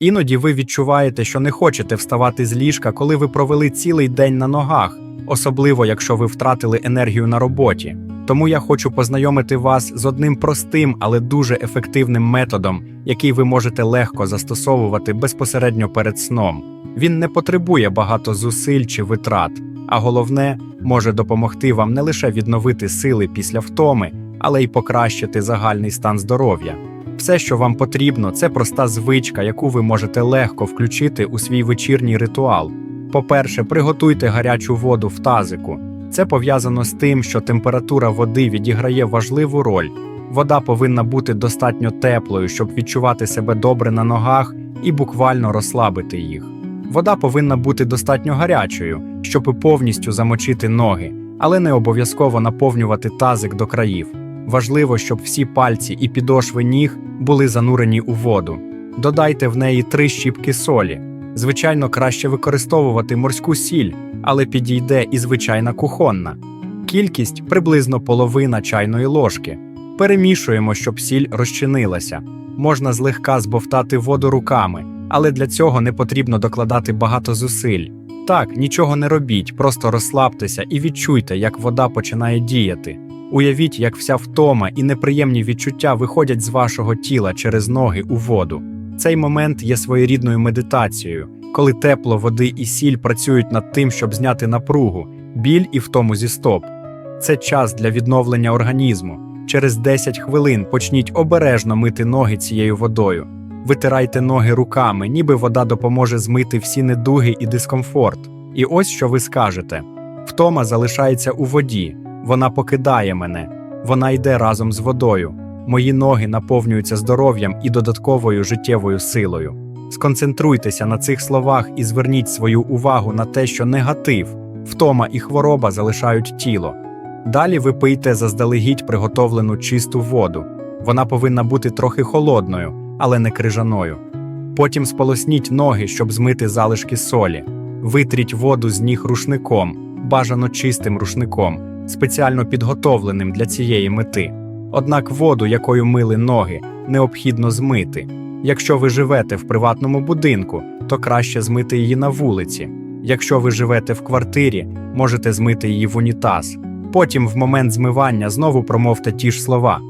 Іноді ви відчуваєте, що не хочете вставати з ліжка, коли ви провели цілий день на ногах, особливо якщо ви втратили енергію на роботі. Тому я хочу познайомити вас з одним простим, але дуже ефективним методом, який ви можете легко застосовувати безпосередньо перед сном. Він не потребує багато зусиль чи витрат, а головне, може допомогти вам не лише відновити сили після втоми, але й покращити загальний стан здоров'я. Все, що вам потрібно, це проста звичка, яку ви можете легко включити у свій вечірній ритуал. По-перше, приготуйте гарячу воду в тазику. Це пов'язано з тим, що температура води відіграє важливу роль. Вода повинна бути достатньо теплою, щоб відчувати себе добре на ногах і буквально розслабити їх. Вода повинна бути достатньо гарячою, щоб повністю замочити ноги, але не обов'язково наповнювати тазик до країв. Важливо, щоб всі пальці і підошви ніг були занурені у воду. Додайте в неї три щіпки солі. Звичайно, краще використовувати морську сіль, але підійде і звичайна кухонна. Кількість приблизно половина чайної ложки. Перемішуємо, щоб сіль розчинилася. Можна злегка збовтати воду руками, але для цього не потрібно докладати багато зусиль. Так, нічого не робіть, просто розслабтеся і відчуйте, як вода починає діяти. Уявіть, як вся втома і неприємні відчуття виходять з вашого тіла через ноги у воду. Цей момент є своєрідною медитацією, коли тепло води і сіль працюють над тим, щоб зняти напругу, біль і втому зі стоп. Це час для відновлення організму. Через 10 хвилин почніть обережно мити ноги цією водою. Витирайте ноги руками, ніби вода допоможе змити всі недуги і дискомфорт. І ось що ви скажете: втома залишається у воді, вона покидає мене, вона йде разом з водою. Мої ноги наповнюються здоров'ям і додатковою життєвою силою. Сконцентруйтеся на цих словах і зверніть свою увагу на те, що негатив, втома і хвороба залишають тіло. Далі ви пийте заздалегідь приготовлену чисту воду. Вона повинна бути трохи холодною, але не крижаною. Потім сполосніть ноги, щоб змити залишки солі. Витріть воду з ніг рушником, бажано чистим рушником, спеціально підготовленим для цієї мети. Однак воду, якою мили ноги, необхідно змити. Якщо ви живете в приватному будинку, то краще змити її на вулиці. Якщо ви живете в квартирі, можете змити її в унітаз. Потім, в момент змивання, знову промовте ті ж слова.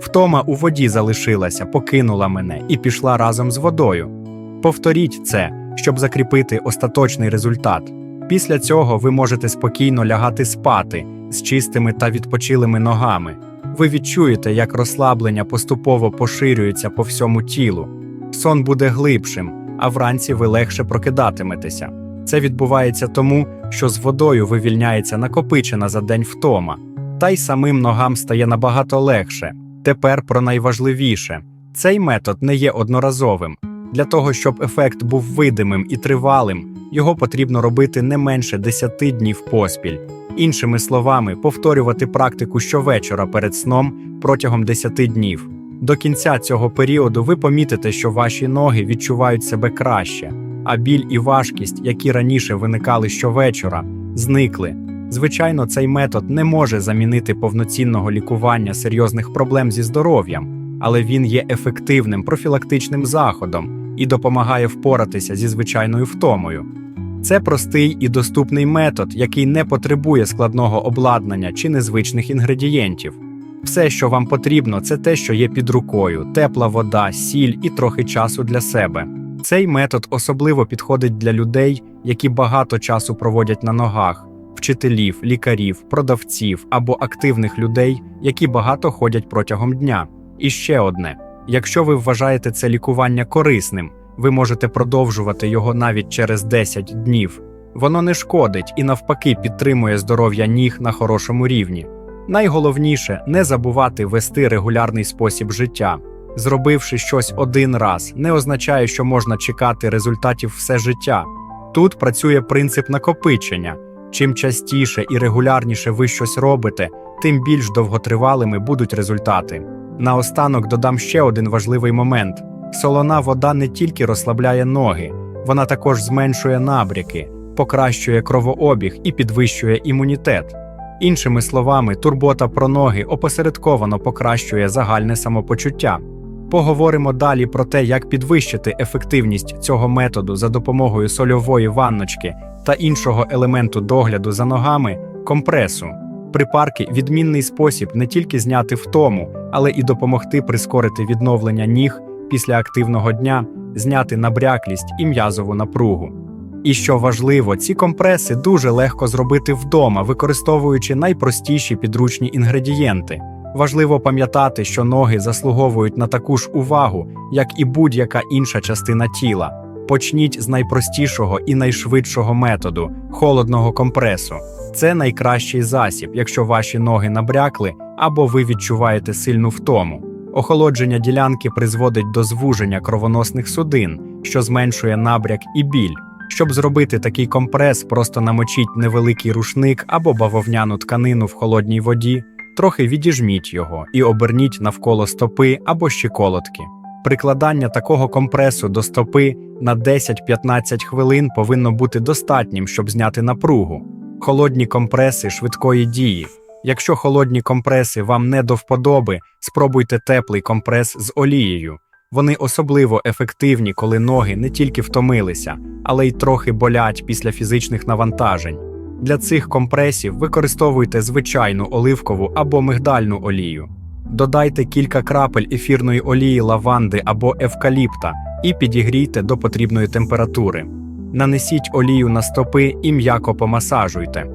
Втома у воді залишилася, покинула мене і пішла разом з водою. Повторіть це, щоб закріпити остаточний результат. Після цього ви можете спокійно лягати спати з чистими та відпочилими ногами. Ви відчуєте, як розслаблення поступово поширюється по всьому тілу. Сон буде глибшим, а вранці ви легше прокидатиметеся. Це відбувається тому, що з водою вивільняється накопичена за день втома, та й самим ногам стає набагато легше. Тепер про найважливіше: цей метод не є одноразовим. Для того, щоб ефект був видимим і тривалим, його потрібно робити не менше 10 днів поспіль. Іншими словами, повторювати практику щовечора перед сном протягом 10 днів. До кінця цього періоду ви помітите, що ваші ноги відчувають себе краще, а біль і важкість, які раніше виникали щовечора, зникли. Звичайно, цей метод не може замінити повноцінного лікування серйозних проблем зі здоров'ям, але він є ефективним профілактичним заходом і допомагає впоратися зі звичайною втомою. Це простий і доступний метод, який не потребує складного обладнання чи незвичних інгредієнтів. Все, що вам потрібно, це те, що є під рукою: тепла вода, сіль і трохи часу для себе. Цей метод особливо підходить для людей, які багато часу проводять на ногах, вчителів, лікарів, продавців або активних людей, які багато ходять протягом дня. І ще одне: якщо ви вважаєте це лікування корисним, ви можете продовжувати його навіть через 10 днів. Воно не шкодить і навпаки підтримує здоров'я ніг на хорошому рівні. Найголовніше не забувати вести регулярний спосіб життя. Зробивши щось один раз, не означає, що можна чекати результатів все життя. Тут працює принцип накопичення. Чим частіше і регулярніше ви щось робите, тим більш довготривалими будуть результати. Наостанок додам ще один важливий момент: солона вода не тільки розслабляє ноги, вона також зменшує набряки, покращує кровообіг і підвищує імунітет. Іншими словами, турбота про ноги опосередковано покращує загальне самопочуття. Поговоримо далі про те, як підвищити ефективність цього методу за допомогою сольової ванночки та іншого елементу догляду за ногами компресу. Припарки відмінний спосіб не тільки зняти втому, але і допомогти прискорити відновлення ніг після активного дня, зняти набряклість і м'язову напругу. І що важливо, ці компреси дуже легко зробити вдома, використовуючи найпростіші підручні інгредієнти. Важливо пам'ятати, що ноги заслуговують на таку ж увагу, як і будь-яка інша частина тіла. Почніть з найпростішого і найшвидшого методу холодного компресу. Це найкращий засіб, якщо ваші ноги набрякли або ви відчуваєте сильну втому. Охолодження ділянки призводить до звуження кровоносних судин, що зменшує набряк і біль. Щоб зробити такий компрес, просто намочіть невеликий рушник або бавовняну тканину в холодній воді, трохи відіжміть його і оберніть навколо стопи або щиколотки. Прикладання такого компресу до стопи на 10-15 хвилин повинно бути достатнім, щоб зняти напругу. Холодні компреси швидкої дії. Якщо холодні компреси вам не до вподоби, спробуйте теплий компрес з олією. Вони особливо ефективні, коли ноги не тільки втомилися, але й трохи болять після фізичних навантажень. Для цих компресів використовуйте звичайну оливкову або мигдальну олію. Додайте кілька крапель ефірної олії лаванди або евкаліпта і підігрійте до потрібної температури. Нанесіть олію на стопи і м'яко помасажуйте.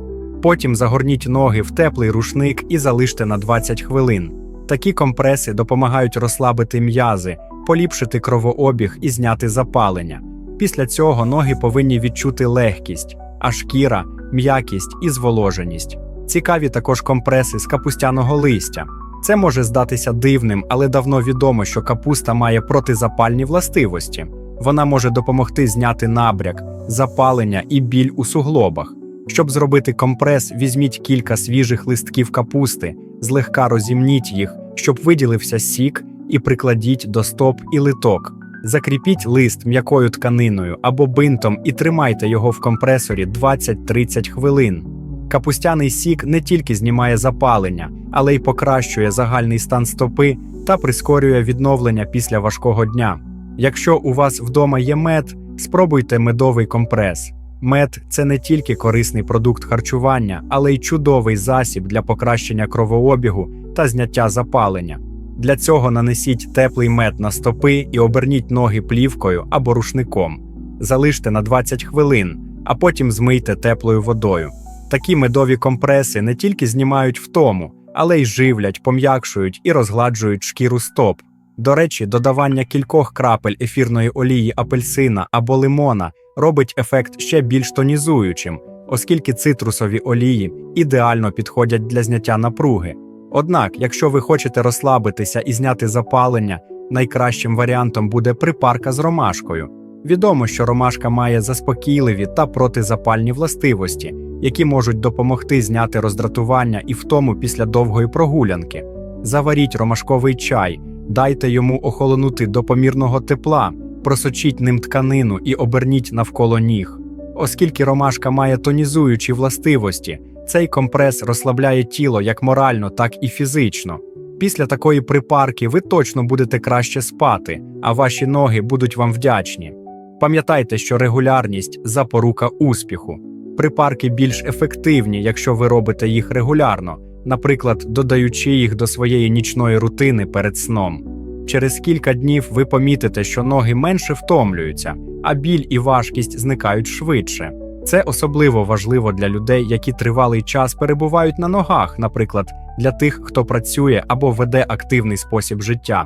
Потім загорніть ноги в теплий рушник і залиште на 20 хвилин. Такі компреси допомагають розслабити м'язи, поліпшити кровообіг і зняти запалення. Після цього ноги повинні відчути легкість, а шкіра, м'якість і зволоженість. Цікаві також компреси з капустяного листя. Це може здатися дивним, але давно відомо, що капуста має протизапальні властивості. Вона може допомогти зняти набряк, запалення і біль у суглобах. Щоб зробити компрес, візьміть кілька свіжих листків капусти, злегка розімніть їх, щоб виділився сік, і прикладіть до стоп і литок. Закріпіть лист м'якою тканиною або бинтом і тримайте його в компресорі 20-30 хвилин. Капустяний сік не тільки знімає запалення, але й покращує загальний стан стопи та прискорює відновлення після важкого дня. Якщо у вас вдома є мед, спробуйте медовий компрес. Мед це не тільки корисний продукт харчування, але й чудовий засіб для покращення кровообігу та зняття запалення. Для цього нанесіть теплий мед на стопи і оберніть ноги плівкою або рушником. Залиште на 20 хвилин, а потім змийте теплою водою. Такі медові компреси не тільки знімають втому, але й живлять, пом'якшують і розгладжують шкіру стоп. До речі, додавання кількох крапель ефірної олії апельсина або лимона робить ефект ще більш тонізуючим, оскільки цитрусові олії ідеально підходять для зняття напруги. Однак, якщо ви хочете розслабитися і зняти запалення, найкращим варіантом буде припарка з ромашкою. Відомо, що ромашка має заспокійливі та протизапальні властивості, які можуть допомогти зняти роздратування і втому після довгої прогулянки. Заваріть ромашковий чай, дайте йому охолонути до помірного тепла, просочіть ним тканину і оберніть навколо ніг. Оскільки ромашка має тонізуючі властивості, цей компрес розслабляє тіло як морально, так і фізично. Після такої припарки ви точно будете краще спати, а ваші ноги будуть вам вдячні. Пам'ятайте, що регулярність запорука успіху. Припарки більш ефективні, якщо ви робите їх регулярно, наприклад, додаючи їх до своєї нічної рутини перед сном. Через кілька днів ви помітите, що ноги менше втомлюються, а біль і важкість зникають швидше. Це особливо важливо для людей, які тривалий час перебувають на ногах, наприклад, для тих, хто працює або веде активний спосіб життя.